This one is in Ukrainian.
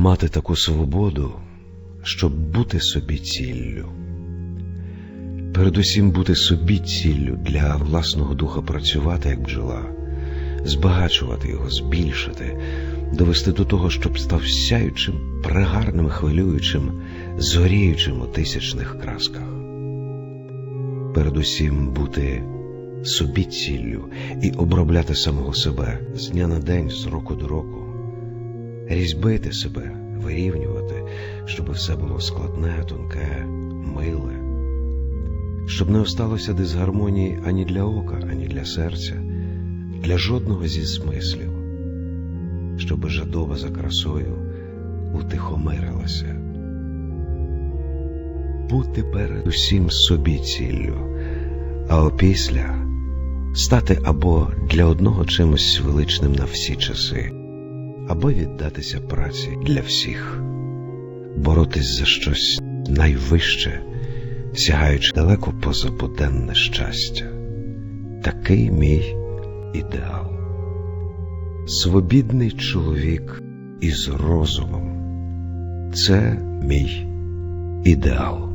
мати таку свободу, щоб бути собі ціллю. Передусім бути собі ціллю для власного духа працювати як бджола, збагачувати його, збільшити, довести до того, щоб став сяючим, пригарним, хвилюючим, зоріючим у тисячних красках. Передусім бути собі ціллю і обробляти самого себе з дня на день, з року до року, різьбити себе, вирівнювати, щоб все було складне, тонке, миле, щоб не осталося дисгармонії ані для ока, ані для серця, для жодного зі смислів, щоб жадоба за красою утихомирилася. Бути передусім собі ціллю, а опісля стати або для одного чимось величним на всі часи, або віддатися праці для всіх, боротись за щось найвище, сягаючи далеко поза буденне щастя. Такий мій ідеал. Свобідний чоловік із розумом. Це мій ідеал.